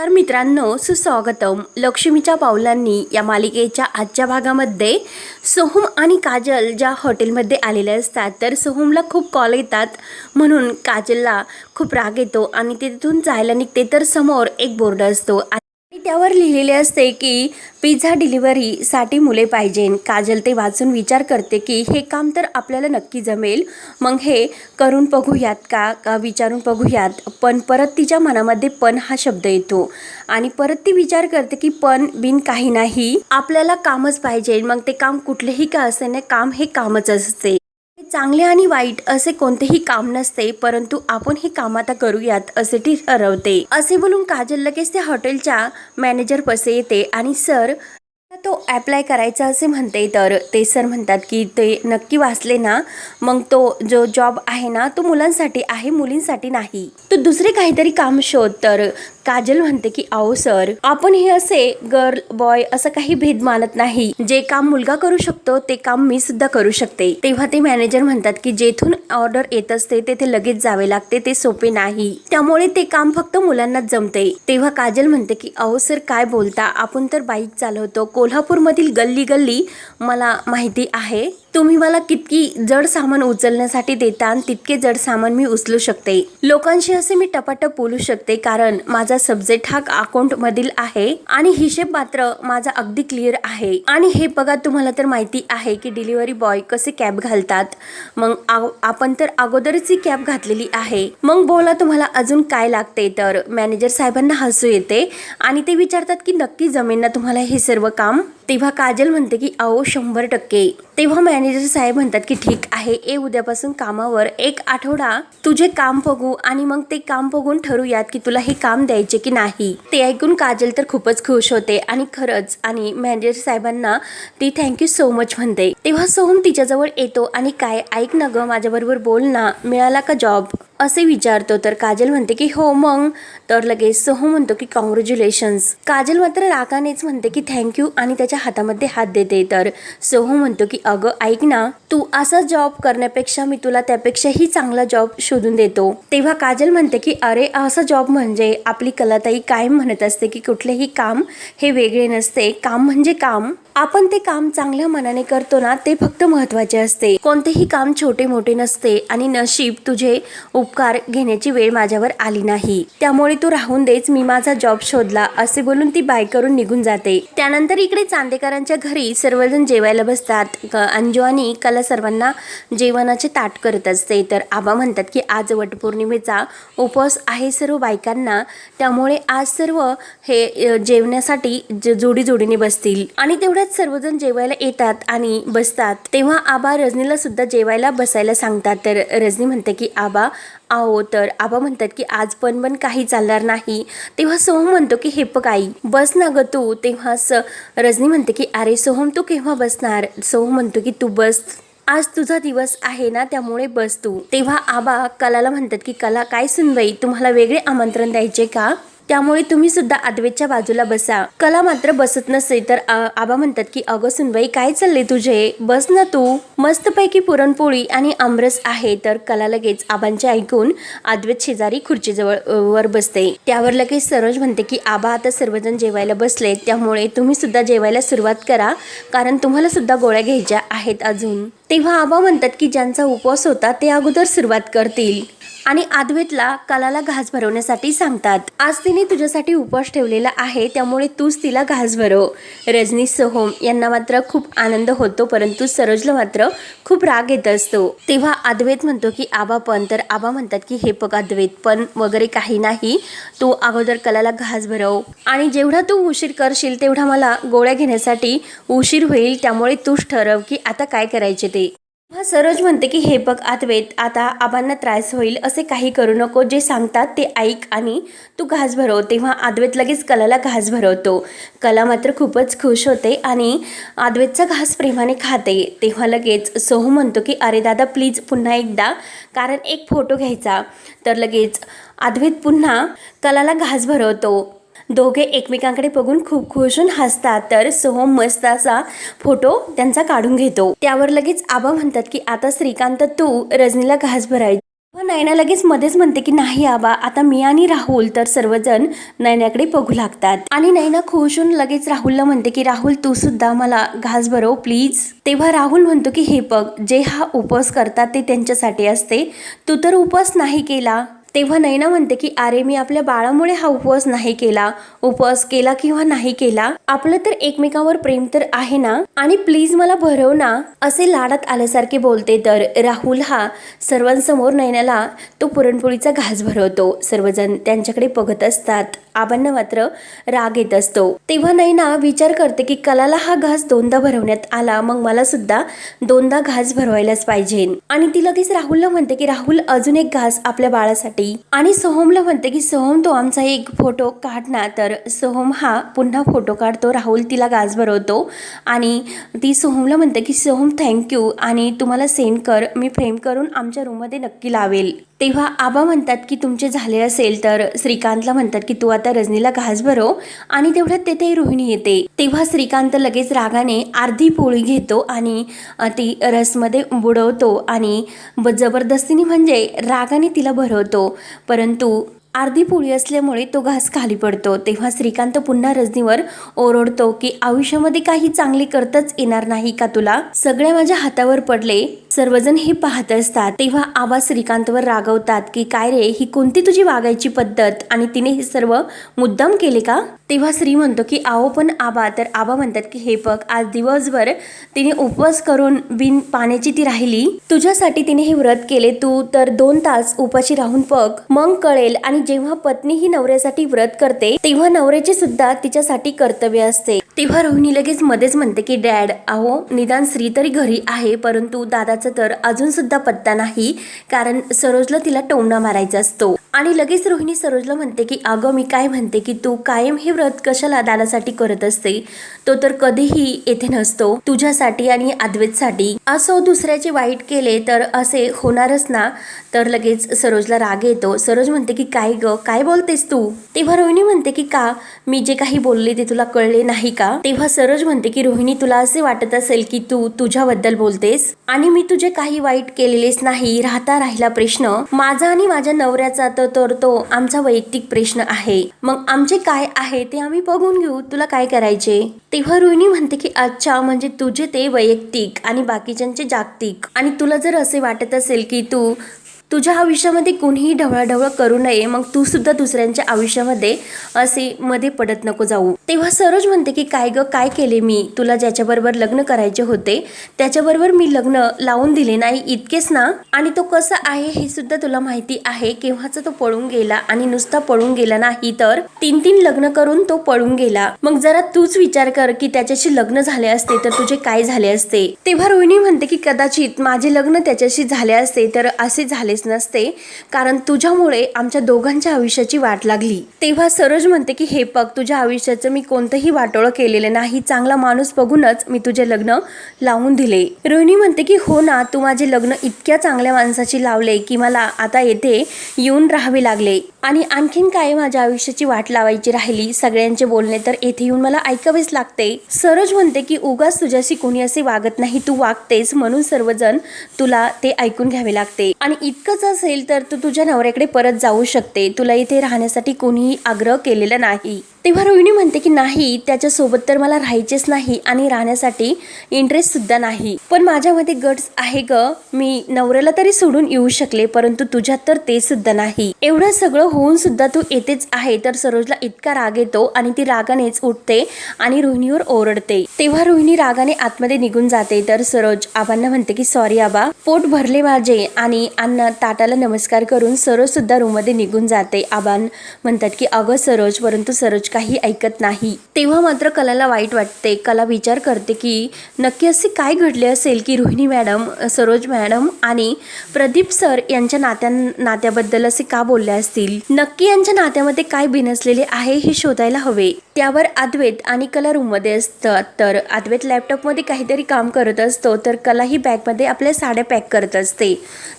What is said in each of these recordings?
तर मित्रांनो सुस्वागतम. लक्ष्मीच्या पावलांनी या मालिकेच्या आजच्या भागामध्ये सोहम आणि काजल ज्या हॉटेलमध्ये आलेल्या असतात तर सोहमला खूप कॉल येतात. म्हणून काजलला खूप राग येतो आणि ते तिथून जायला निघते तर समोर एक बोर्ड असतो. त्यावर लिहिलेले असते की पिझ्झा डिलिव्हरीसाठी मुले पाहिजेन काजल ते वाचून विचार करते की हे काम तर आपल्याला नक्की जमेल. मग हे करून बघूयात का? का विचारून बघूयात? पण परत तिच्या मनामध्ये पण हा शब्द येतो. आणि परत ती विचार करते की पण बिन काही नाही. आपल्याला कामच पाहिजे. मग ते काम कुठलेही का असे ना काम हे कामच असते. चांगले आणि वाईट असे कोणतेही काम नसते परंतु आपण हे काम आता करूयात असे ती ठरवते. असे बोलून काजल लगेच त्या हॉटेलच्या मॅनेजर पसे येते आणि सर तो अप्लाय करायचा असे म्हणते तर. ते सर म्हणतात की ते नक्की वाचले ना? मग तो जो जॉब आहे ना तो मुलांसाठी आहे मुलींसाठी नाही. तू दुसरे काहीतरी काम शोध तर. काजल म्हणते की आओ सर आपण हे असे गर्ल बॉय असं काही भेद मानत नाही. जे काम मुलगा करू शकतो ते काम मी सुद्धा करू शकते. तेव्हा ते मॅनेजर म्हणतात की जेथून ऑर्डर येत असते तेथे लगेच जावे लागते ते सोपे नाही. त्यामुळे ते काम फक्त मुलांनाच जमते. तेव्हा काजल म्हणते की अहो सर काय बोलता? आपण तर बाईक चालवतो. कोल्हापूरमधील गल्ली गल्ली मला माहिती आहे. तुम्ही मला कितकी जड सामान उचलण्यासाठी देता तितके जड सामान मी उचलू शकते. लोकांशी असे मी टपाटप बोलू शकते कारण माझा सब्जेक्ट हा अकाउंट मधील आहे आणि हिशेब मात्र माझा अगदी क्लिअर आहे. आणि हे बघा तुम्हाला तर माहिती आहे की डिलिव्हरी बॉय कसे कॅब घालतात. मग आपण तर अगोदरच ही कॅब घातलेली आहे. मग बोला तुम्हाला अजून काय लागते तर मॅनेजर साहेबांना हसू येते आणि ते विचारतात की नक्की जमेन ना तुम्हाला हे सर्व काम तेव्हा काजल म्हणते की अहो शंभर टक्के. तेव्हा मॅनेजर साहेब म्हणतात की ठीक आहे ए उद्यापासून कामावर एक आठवडा तुझे काम बघू आणि मग ते काम बघून ठरूयात की तुला हे काम द्यायचे की नाही. ते ऐकून काजल तर खूपच खुश होते आणि खरंच आणि मॅनेजर साहेबांना ती थँक्यू सो मच म्हणते. तेव्हा सोहम तिच्याजवळ येतो आणि काय ऐक ना ग माझ्याबरोबर बोल ना मिळाला का जॉब असे विचारतो. तर काजल म्हणते की हो मग. तर लगेच सोहम म्हणतो की कॉंग्रॅच्युलेशन्स काजल मात्र रागानेच म्हणते की थँक्यू आणि त्याच्या हातामध्ये हात देते. तर सोहम म्हणतो की अगं ऐक ना तू असा जॉब करण्यापेक्षा मी तुला त्यापेक्षाही चांगला जॉब शोधून देतो. तेव्हा काजल म्हणते की अरे असा जॉब म्हणजे आपली कलाताई कायम म्हणत असते की कुठलेही काम हे वेगळे नसते. काम म्हणजे काम. आपण ते काम चांगल्या मनाने करतो ना ते फक्त महत्त्वाचे असते. कोणतेही काम छोटे मोठे नसते आणि नशीब तुझे उपकार घेण्याची वेळ माझ्यावर आली नाही. त्यामुळे तू राहून देच मी माझा जॉब शोधला असे बोलून ती बाय करून निघून जाते. त्यानंतर इकडे चांदेकरांच्या घरी सर्वजण जेवायला बसतात. क- अंजू आणि कला सर्वांना जेवणाचे ताट करत असते. तर आबा म्हणतात की आज वटपौर्णिमेचा उपवास आहे सर्व बायकांना. त्यामुळे आज सर्व हे जेवण्यासाठी ज- जोडी जोडीने बसतील. आणि तेवढ्याच सर्वजण जेवायला येतात आणि बसतात. तेव्हा आबा रजनीला सुद्धा जेवायला बसायला सांगतात. तर रजनी म्हणते की आबा आहो तर आबा म्हणतात की आज पण पण काही चालणार नाही. तेव्हा सोहम म्हणतो की हे बघ आई बस ना ग तू. तेव्हा स रजनी म्हणते की अरे सोहम तू केव्हा बसणार? सोहम म्हणतो की तू बस. आज तुझा दिवस आहे ना त्यामुळे बस तू. तेव्हा आबा कलाला म्हणतात की कला काय सुनबाई तुम्हाला वेगळे आमंत्रण द्यायचे का? त्यामुळे तुम्ही सुद्धा अद्वैतच्या बाजूला बसा. कला मात्र बसत नसे तर आबा म्हणतात की अगं सुनबाई काय चालले तुझे? बस ना तू. मस्तपैकी पुरणपोळी आणि आमरस आहे. तर कला लगेच आबांचे ऐकून अद्वैत शेजारी खुर्चीजवळ वर बसते. त्यावर लगेच सरोज म्हणते की आबा आता सर्वजण जेवायला बसले त्यामुळे तुम्ही सुद्धा जेवायला सुरुवात करा. कारण तुम्हाला सुद्धा गोळ्या घ्यायच्या आहेत अजून. तेव्हा आबा म्हणतात की ज्यांचा उपवास होता ते अगोदर सुरुवात करतील. आणि आद्वेतला कलाला घास भरवण्यासाठी सांगतात. आज तिने तुझ्यासाठी उपवास ठेवलेला आहे त्यामुळे तूच तिला घास भरव रजनी सोहम यांना मात्र खूप आनंद होतो परंतु सरोजला मात्र खूप राग येत असतो. तेव्हा अद्वैत म्हणतो की आबा पण. तर आबा म्हणतात की हे बघ अद्वैत पण वगैरे काही नाही. तू अगोदर कलाला घास भरव. आणि जेवढा तू उशीर करशील तेवढा मला गोळ्या घेण्यासाठी उशीर होईल त्यामुळे तूच ठरव की आता काय करायचे ते. हा सरोज म्हणते की हे बघ अद्वैत आता आबांना त्रास होईल असे काही करू नको. जे सांगतात ते ऐक आणि तू घास भरव. तेव्हा अद्वैत लगेच कलाला घास भरवतो. कला मात्र खूपच खुश होते आणि अद्वैतचा घास प्रेमाने खाते. तेव्हा लगेच सोहू म्हणतो की अरे दादा प्लीज पुन्हा एकदा कारण एक फोटो घ्यायचा. तर लगेच अद्वैत पुन्हा कलाला घास भरवतो. दोघे एकमेकांकडे बघून खूप खुशून हसतात. तर सोहम मस्त असा फोटो त्यांचा काढून घेतो. त्यावर लगेच आबा म्हणतात की आता श्रीकांत तू रजनीला घास भरायची. व नयना लगेच मध्येच म्हणते की नाही आबा आता मी आणि राहुल तर सर्वजण नयनाकडे बघू लागतात. आणि नयना खुश होऊन लगेच राहुलला म्हणते की राहुल तू सुद्धा मला घास भरव प्लीज. तेव्हा राहुल म्हणतो की हे बघ जे हा उपवास करतात ते त्यांच्यासाठी असते. तू तर उपवास नाही केला. तेव्हा नैना म्हणते की अरे मी आपल्या बाळामुळे हा उपवास नाही केला. उपवास केला किंवा नाही केला. आपलं तर एकमेकावर प्रेम तर आहे ना? आणि प्लीज मला भरव ना. असे लाडात आल्यासारखे बोलते. तर राहुल हा सर्वांसमोर नैनाला तो पुरणपोळीचा घास भरवतो. सर्वजण त्यांच्याकडे बघत असतात. आबांना मात्र राग येत असतो. तेव्हा नैना विचार करते की कलाला हा घास दोनदा भरवण्यात आला. मग मला सुद्धा दोनदा घास भरवायलाच पाहिजे. आणि ती लगेच राहुलला म्हणते की राहुल अजून एक घास आपल्या बाळासाठी आणि सोहमला म्हणते की सोहम तो आमचा एक फोटो काढ ना. तर सोहम हा पुन्हा फोटो काढतो राहुल तिला गाज भरवतो आणि ती सोहमला म्हणते की सोहम थँक्यू आणि तुम्हाला सेंड कर. मी फ्रेम करून आमच्या रूममध्ये नक्की लावेल. तेव्हा आबा म्हणतात की तुमचे झाले असेल तर श्रीकांतला म्हणतात की तू आता रजनीला घास भरव आणि तेवढ्यात तेथे रोहिणी येते. तेव्हा श्रीकांत लगेच रागाने अर्धी पोळी घेतो आणि ती रसमध्ये बुडवतो आणि ब- जबरदस्तीने म्हणजे रागाने तिला भरवतो. परंतु अर्धी पोळी असल्यामुळे तो घास खाली पडतो. तेव्हा श्रीकांत पुन्हा रजनीवर ओरडतो की आयुष्यामध्ये काही चांगले करताच येणार नाही का तुला? सगळ्या माझ्या हातावर पडले. सर्वजण हे पाहत असतात. तेव्हा आवाज श्रीकांतवर रागवतात की काय रे? ही कोणती तुझी वागायची पद्धत? आणि तिने हे सर्व मुद्दाम केले का? तेव्हा श्री म्हणतो की आओ पण आबा. तर आबा म्हणतात की हे बघ आज दिवसभर तिने उपवास करून बिन पाण्याची ती राहिली. तुझ्यासाठी तिने हे व्रत केले. तू तर दोन तास उपाशी राहून बघ. मग कळेल. आणि जेव्हा पत्नी ही नवऱ्यासाठी व्रत करते तेव्हा नवऱ्याचे सुद्धा तिच्यासाठी कर्तव्य असते. तेव्हा रोहिणी लगेच मध्येच म्हणते की डॅड अहो निदान श्री तरी घरी आहे परंतु दादाचा तर अजून सुद्धा पत्ता नाही कारण सरोजला तिला टोमणा मारायचा असतो. आणि लगेच रोहिणी सरोजला म्हणते की अगं मी काय म्हणते की तू कायम हे व्रत कशाला दादासाठी करत असते तो तर कधीही येथे नसतो. तुझ्यासाठी आणि आदवेतसाठी असो दुसऱ्याचे वाईट केले तर असे होणारच ना? तर लगेच सरोजला राग येतो. सरोज म्हणते की काय ग? काय बोलतेस तू? तेव्हा रोहिणी म्हणते की का? मी जे काही बोलले ते तुला कळले नाही का? तेव्हा सरोज म्हणते की रोहिणी तुला असे वाटत असेल की तू तुझ्याबद्दल बोलतेस? आणि मी तुझे काही वाईट केलेलेच नाही. राहता राहिला प्रश्न. माझा आणि माझ्या नवऱ्याचा तर तर तो आमचा वैयक्तिक प्रश्न आहे. मग आमचे काय आहे ते आम्ही बघून घेऊ तुला काय करायचे? तेव्हा रोहिणी म्हणते की अच्छा म्हणजे तुझे ते वैयक्तिक आणि बाकीच्यांचे जागतिक. आणि तुला जर असे वाटत असेल की तू तुझ्या आयुष्यामध्ये कोणीही ढवळाढवळ करू नये मग तू सुद्धा दुसऱ्यांच्या आयुष्यामध्ये असे मध्ये पडत नको जाऊ. तेव्हा सरोज म्हणते की काय ग काय केले मी? तुला ज्याच्याबरोबर लग्न करायचे होते त्याच्याबरोबर मी लग्न लावून दिले नाही इतकेच ना? आणि तो कसा आहे हे सुद्धा तुला माहिती आहे. केव्हाचा तो पळून गेला आणि नुसता पळून गेला नाही तर तीन तीन लग्न करून तो पळून गेला. मग जरा तूच विचार कर की त्याच्याशी लग्न झाले असते तर तुझे काय झाले असते? तेव्हा रोहिणी म्हणते की कदाचित माझे लग्न त्याच्याशी झाले असते तर असे झालेच नसते कारण तुझ्यामुळे आमच्या दोघांच्या आयुष्याची वाट लागली. तेव्हा सरोज म्हणते की हे पग तुझ्या आयुष्याचं मी कोणतंही वाटोळं केलेलं नाही. चांगला माणूस बघूनच मी तुझे लग्न लावून दिले. रोहिणी म्हणते की हो ना तू माझे लग्न इतक्या चांगल्या माणसाची लावले की मला आता येथे येऊन राहावे लागले. आणि आणखीन काय माझ्या आयुष्याची वाट लावायची राहिली? सगळ्यांचे बोलणे तर येथे येऊन मला ऐकावेच लागते. सरोज म्हणते की उगाच तुझ्याशी कोणी असे वागत नाही तू वागतेस म्हणून सर्वजण तुला ते ऐकून घ्यावे लागते. आणि इतकंच असेल तर तू तुझ्या नवऱ्याकडे परत जाऊ शकते. तुला इथे राहण्यासाठी कोणीही आग्रह केलेला नाही. तेव्हा रोहिणी म्हणते की नाही त्याच्यासोबत तर मला राहायचेच नाही आणि राहण्यासाठी इंटरेस्ट सुद्धा नाही. पण माझ्यामध्ये गट्स आहे ग. मी नवऱ्याला तरी सोडून येऊ शकले परंतु तुझ्यात तर ते सुद्धा नाही. एवढं सगळं होऊन सुद्धा तू येतेच आहे तर सरोजला इतका राग येतो आणि ती रागानेच उठते आणि रोहिणीवर ओरडते. तेव्हा रोहिणी रागाने आतमध्ये निघून जाते तर सरोज आबांना म्हणते की सॉरी आबा पोट भरले माझे आणि अन्न ताटाला नमस्कार करून सरोज सुद्धा रूममध्ये निघून जाते. आबान म्हणतात की अगं सरोज परंतु सरोज काही ऐकत नाही. तेव्हा मात्र कलाला वाईट वाटते. कला विचार करते की नक्की असे काय घडले असेल की रोहिणी मॅडम सरोज मॅडम आणि प्रदीप सर यांच्या नात्या नात्याबद्दल असे का बोलले असतील? नक्की यांच्या नात्यामध्ये काय बिनसलेले आहे हे शोधायला हवे. त्यावर अद्वैत आणि कला रूममध्ये असतात. तर अद्वैत लॅपटॉपमध्ये काहीतरी काम करत असतो तर कला ही बॅगमध्ये आपल्या साड्या पॅक करत असते.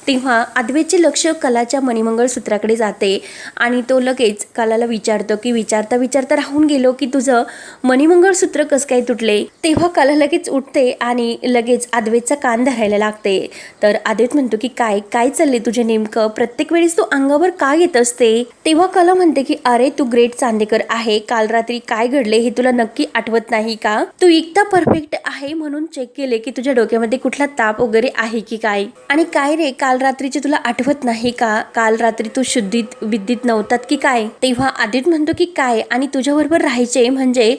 तेव्हा अद्वैतचे लक्ष कलाच्या मणिमंगळसूत्राकडे जाते आणि तो लगेच कलाला विचारतो की विचारता विचारता राहून गेलो की तुझं मणिमंगळसूत्र कसं काय तुटले? तेव्हा कला लगेच उठते आणि लगेच अद्वैतचा कान धरायला लागते. तर अद्वैत म्हणतो की काय काय चालले तुझे नेमकं? प्रत्येक वेळेस तू अंगावर का येत असते? तेव्हा कला म्हणते की अरे तू ग्रेट चांदेकर आहे. काल रात्री काय घडले हे तुला नक्की आठवत नाही का? तू इतका परफेक्ट आहे म्हणून चेक केले की तुझ्या डोक्यामध्ये कुठला ताप वगैरे आहे की काय? आणि काय रे काल रात्रीचे तुला आठवत नाही का? काल रात्री तू शुद्धीत विद्युत नव्हतात की काय? तेव्हा आदित म्हणतो की काय? आणि तुझ्याबरोबर राहायचे म्हणजे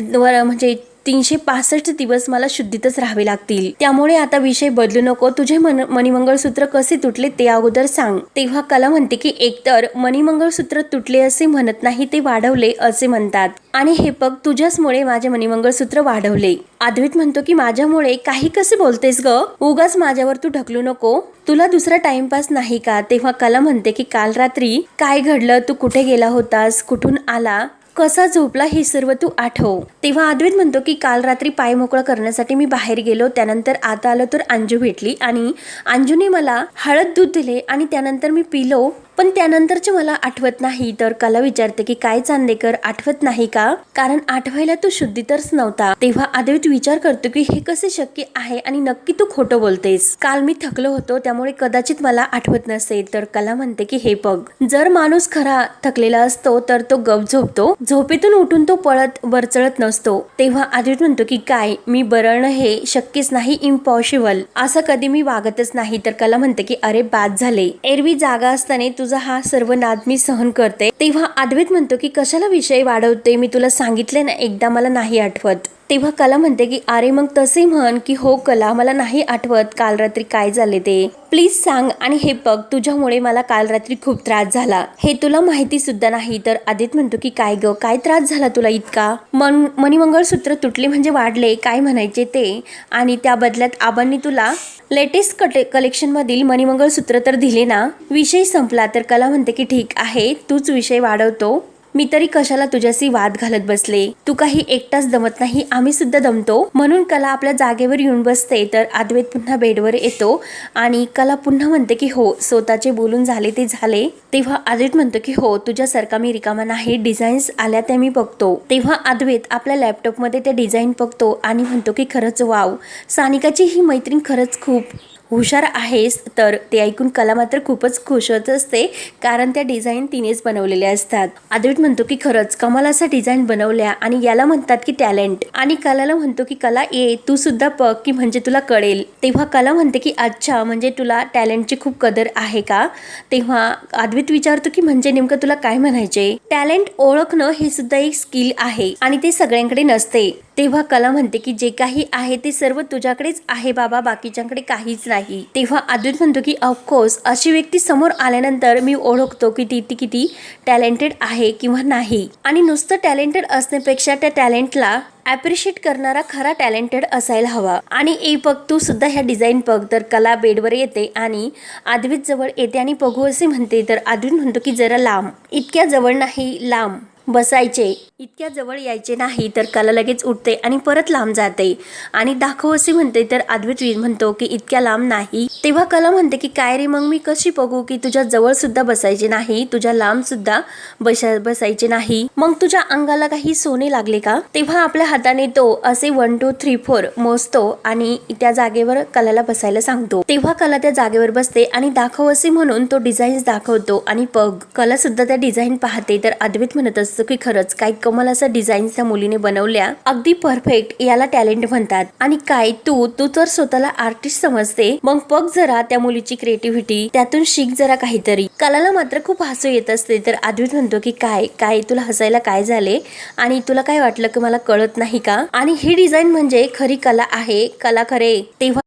म्हणजे तीनशे पासष्ट दिवस मला शुद्धीतच राहावे लागतील. त्यामुळे आता विषय बदलू नको. तुझे मन मणिमंगळसूत्र कसे तुटले ते अगोदर सांग. तेव्हा कला म्हणते की एकतर मणिमंगळसूत्र तुटले असे म्हणत नाही ते वाढवले असे म्हणतात. आणि हे बघ तुझ्याचमुळे माझे मणिमंगळसूत्र वाढवले. अद्वैत म्हणतो की माझ्यामुळे काही कसे बोलतेस ग? उगाच माझ्यावर तू ढकलू नको. तुला दुसरा टाइमपास नाही का? तेव्हा कला म्हणते की काल रात्री काय घडलं? तू कुठे गेला होतास? कुठून आला? कसा झोपला हे सर्व तू आठव. तेव्हा अद्वैत म्हणतो की काल रात्री पाय मोकळा करण्यासाठी मी बाहेर गेलो त्यानंतर आता आलो तर अंजू भेटली आणि अंजूने मला हळद दूध दिले आणि त्यानंतर मी पिलो. पण त्यानंतरचे मला आठवत नाही. तर कला विचारते की काय चांदेकर आठवत नाही का? कारण आठवायला तू शुद्धी तरच नव्हता. तेव्हा अद्वैत विचार करतो की हे कसे शक्य आहे आणि नक्की तू खोटं बोलतेस? काल मी थकलो होतो त्यामुळे कदाचित मला आठवत नसेल. तर कला म्हणते की हे बघ जर माणूस खरा थकलेला असतो तर तो गप झोपतो. झोपेतून उठून तो पळत वरचळत नसतो. तेव्हा अद्वैत म्हणतो की काय मी बरळणं हे शक्यच नाही इम्पॉसिबल असं कधी मी वागतच नाही. तर कला म्हणते की अरे बाद झाले. एरवी जागा असताना तुझा हा सर्व नाद मी सहन करते. तेव्हा अद्वैत म्हणतो की कशाला विषय वाढवते? मी तुला सांगितले ना एकदा मला नाही आठवत. तेव्हा कला म्हणते की अरे मग तसे म्हण की हो कला मला नाही आठवत काल रात्री काय झाले ते. प्लीज सांग आणि हे बघ तुझ्यामुळे मला काल रात्री खूप त्रास झाला. हे तुला माहिती सुद्धा नाही तर आदित म्हणतो की काय ग काय त्रास झाला तुला इतका? मन मणिमंगळसूत्र तुटले म्हणजे वाढले काय म्हणायचे ते? आणि त्या बदल्यात आबांनी तुला लेटेस्ट कटे कलेक्शनमधील मणिमंगळसूत्र तर दिले ना? विषय संपला तर कला म्हणते की ठीक आहे तूच विषय वाढवतो. मी तरी कशाला तुझ्याशी वाद घालत बसले? तू काही एकटाच दमत नाही आम्ही सुद्धा दमतो. म्हणून कला आपल्या जागेवर येऊन बसते तर अद्वैत पुन्हा बेडवर येतो आणि कला पुन्हा म्हणते की हो स्वतःचे बोलून झाले ते झाले. तेव्हा अद्वैत म्हणतो की हो तुझ्यासारखा मी रिकामा नाही डिझाईन्स आल्या त्या मी बघतो. तेव्हा अद्वैत आपल्या लॅपटॉपमध्ये त्या डिझाईन बघतो आणि म्हणतो की खरंच वाव सानिकाची ही मैत्रीण खरंच खूप हुशार आहेस तर ते ऐकून कला मात्र खूपच खुश होत असते कारण त्या डिझाईन तिनेच बनवलेल्या असतात. आदित म्हणतो की खरंच कमाल असा डिझाईन बनवल्या आणि याला म्हणतात की टॅलेंट. आणि कलाला म्हणतो की कला ये तू सुद्धा बघ की म्हणजे तुला कळेल. तेव्हा कला म्हणते की अच्छा म्हणजे तुला टॅलेंटची खूप कदर आहे का? तेव्हा अद्वैत विचारतो की म्हणजे नेमकं तुला काय म्हणायचे? टॅलेंट ओळखणं हे सुद्धा एक स्किल आहे आणि ते सगळ्यांकडे नसते. तेव्हा कला म्हणते की जे काही आहे ते सर्व तुझ्याकडेच आहे बाबा बाकीच्याकडे काहीच नाही. तेव्हा अद्वैत म्हणतो की ऑफकोर्स अशी व्यक्ती समोर आल्यानंतर मी ओळखतो की ती ती किती टॅलेंटेड आहे किंवा नाही. आणि नुसतं टॅलेंटेड असण्यापेक्षा त्या टॅलेंटला ॲप्रिशिएट करणारा खरा टॅलेंटेड असायला हवा. आणि ए बघ तू सुद्धा ह्या डिझाईन बघ तर कला बेडवर येते आणि आदवीत जवळ येते आणि बघू असे म्हणते. तर आदवीत म्हणतो की जरा लांब. इतक्या जवळ नाही लांब. बसायचे. इतक्या जवळ यायचे नाही तर कला लगेच उठते आणि परत लांब जाते. आणि दाखव असे म्हणते तर अद्वैत म्हणतो की इतक्या लांब नाही. तेव्हा कला म्हणते की काय रे मग मी कशी बघू की तुझ्या जवळ सुद्धा बसायचे नाही? तुझ्या लांब सुद्धा बसा बसायचे नाही? मग तुझ्या अंगाला काही सोने लागले का? तेव्हा आपल्या हाताने तो असे वन टू थ्री फोर मोजतो आणि त्या जागेवर कलाला बसायला सांगतो. तेव्हा कला त्या जागेवर बसते आणि दाखव असे म्हणून तो डिझाईन्स दाखवतो आणि पग. कला सुद्धा त्या डिझाईन पाहते तर अद्वैत म्हणत असतो की खरंच काय कमाल असा डिझाईन त्या मुलीने बनवल्या. अगदी परफेक्ट याला टॅलेंट म्हणतात. आणि काय तू तू तर स्वतःला आर्टिस्ट समजते. मग बघ जरा त्या मुलीची क्रिएटिव्हिटी त्यातून शिक जरा काहीतरी. कलाला मात्र खूप हसू येत असते. तर अद्वैत म्हणतो की काय काय तुला हसायला काय झाले? आणि तुला काय वाटलं की मला कळत नाही का? आणि ही डिझाईन म्हणजे खरी कला आहे. कला खरे. तेव्हा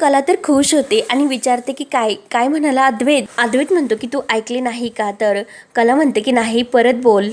कला तर खुश होते आणि विचारते की काय काय म्हणाला अद्वैत? अद्वैत म्हणतो की तू ऐकले नाही का? तर कला म्हणते की नाही परत बोल.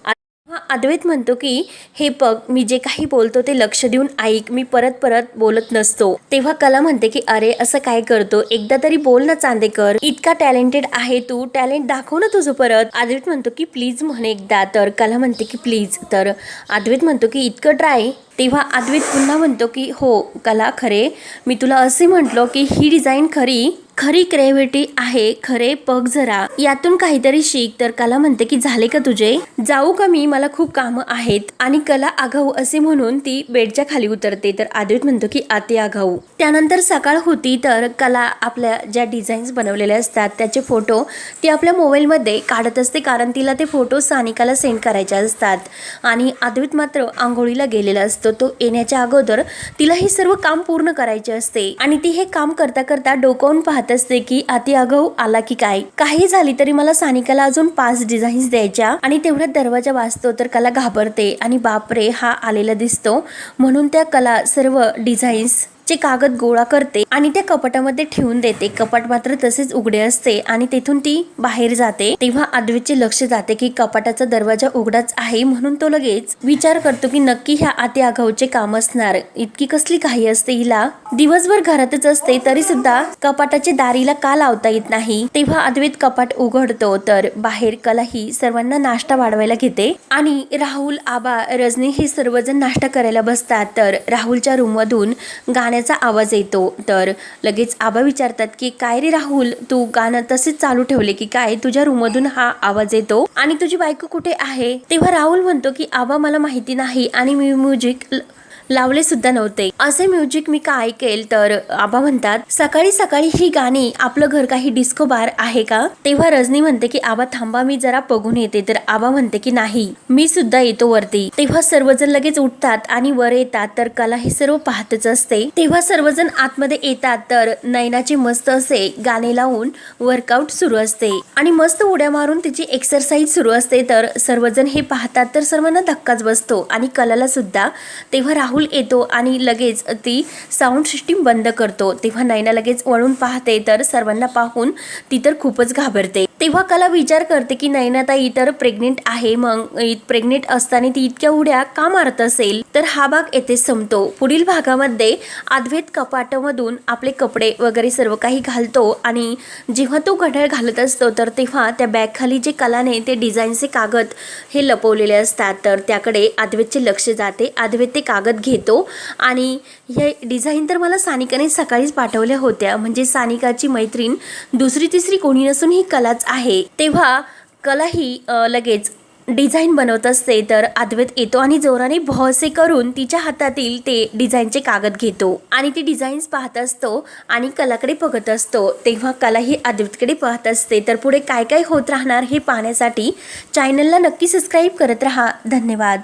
अद्वैत म्हणतो की हे बघ मी जे काही बोलतो ते लक्ष देऊन ऐक मी परत परत बोलत नसतो. तेव्हा कला म्हणते की अरे असं काय करतो? एकदा तरी बोल ना चांदेकर. इतका टॅलेंटेड आहे तू टॅलेंट दाखव ना तुझं परत. अद्वैत म्हणतो की प्लीज म्हणे एकदा तर. कला म्हणते की प्लीज. तर अद्वैत म्हणतो की इतकं ट्राय तेव्हा अद्वैत पुन्हा म्हणतो की हो कला खरे. मी तुला असे म्हटलो की ही डिझाईन खरी. खरी क्रिएटिव्हिटी आहे खरे पग जरा. यातून काहीतरी शिक. तर कला म्हणते की झाले का तुझे? जाऊ का मी? मला खूप कामं आहेत. आणि कला आगाऊ असे म्हणून ती बेडच्या खाली उतरते. तर अद्वैत म्हणतो की अति आगाऊ त्यानंतर सकाळ होती तर कला आपल्या ज्या डिझाईन्स बनवलेल्या असतात त्याचे फोटो ती आपल्या मोबाईलमध्ये काढत असते. कारण तिला ते फोटो सानिकाला सेंड करायचे असतात. आणि अद्वैत मात्र आंघोळीला गेलेला असतो. तो येण्याच्या अगोदर तिला हे सर्व काम पूर्ण करायचे असते. आणि ती हे काम करता करता डोकावून पाहते. असते की अति आगाऊ आला की काय? काही झाली तरी मला सानिकाला अजून पाच डिझाईन्स द्यायच्या आणि तेवढ्यात दरवाजा वाजतो तर कला घाबरते आणि बापरे हा आलेला दिसतो. म्हणून त्या कला सर्व डिझाईन्स चे कागद गोळा करते आणि त्या कपाटामध्ये ठेवून देते. कपाट मात्र तसेच उघडे असते आणि तेथून ती बाहेर जाते. तेव्हा अद्वैतचे लक्ष जाते की कपाटाचा दरवाजा उघडाच आहे म्हणून तो लगेच विचार करतो की नक्की ह्या आते आगाऊचे काम असणार. इतकी कसली काही असते हिला. दिवसभर घरातच असते तरी सुद्धा कपाटाच्या दारीला का लावता येत नाही? तेव्हा अद्वैत कपाट उघडतो तर बाहेर कला ही सर्वांना नाश्ता वाढवायला घेते आणि राहुल आबा रजनी हे सर्वजण नाश्ता करायला बसतात. तर राहुलच्या रूम मधून गाण्याचा आवाज येतो. तर लगेच आबा विचारतात की काय रे राहुल तू गाणं तसेच चालू ठेवले की काय? तुझ्या रूम मधून हा आवाज येतो. आणि तुझी बायको कुठे आहे? तेव्हा राहुल म्हणतो की आबा मला माहिती नाही आणि मी म्युझिक लावले सुद्धा नव्हते. असे म्युझिक मी का ऐकेल तर आबा म्हणतात सकाळी सकाळी ही गाणी आपलं घर काही डिस्को बार आहे का? तेव्हा रजनी म्हणते की आबा थांबा मी जरा बघून येते. तर आबा म्हणते की नाही मी सुद्धा येतो वरती. तेव्हा सर्वजण लगेच उठतात आणि वर येतात तर कला हे सर्व पाहतच असते. तेव्हा सर्वजण आतमध्ये येतात तर नयनाचे मस्त असे गाणे लावून वर्कआउट सुरू असते. आणि मस्त उड्या मारून तिची एक्सरसाइज सुरू असते तर सर्वजण हे पाहतात तर सर्वांना धक्काच बसतो. आणि कलाला सुद्धा तेव्हा राहुल येतो आणि लगेच ती साऊंड सिस्टीम बंद करतो. तेव्हा नैना लगेच वळून पाहते तर सर्वांना पाहून ती तर खूपच घाबरते. तेव्हा कला विचार करते की नयनाताई तर प्रेग्नेंट आहे मग प्रेग्नेंट असताना ती इतक्या उड्या का मारत असेल? तर हा भाग येथे संपतो. पुढील भागामध्ये अद्वैत कपाटामधून आपले कपडे वगैरे सर्व काही घालतो आणि जेव्हा तो घड्याळ घालत असतो तर तेव्हा त्या बॅगखाली जे कलाने ते डिझाईनचे कागद हे लपवलेले असतात. तर त्याकडे अद्वैतचे लक्ष जाते. अद्वैत ते कागद घेतो. आणि हे डिझाईन तर मला सानिकाने सकाळीच पाठवल्या होत्या. म्हणजे सानिकाची मैत्रीण दुसरी तिसरी कोणी नसून ही कलाच आहे. तेव्हा कला ही लगेच डिझाईन बनवत असते तर अद्वैत येतो आणि जोराने भौसे करून तिच्या हातातील ते डिझाईनचे कागद घेतो. आणि ती डिझाईन्स पाहत असतो आणि कलाकडे बघत असतो. तेव्हा कला ही अद्वैतकडे पाहत असते. तर पुढे काय काय होत राहणार हे पाहण्यासाठी चॅनलला नक्की सबस्क्राईब करत राहा. धन्यवाद.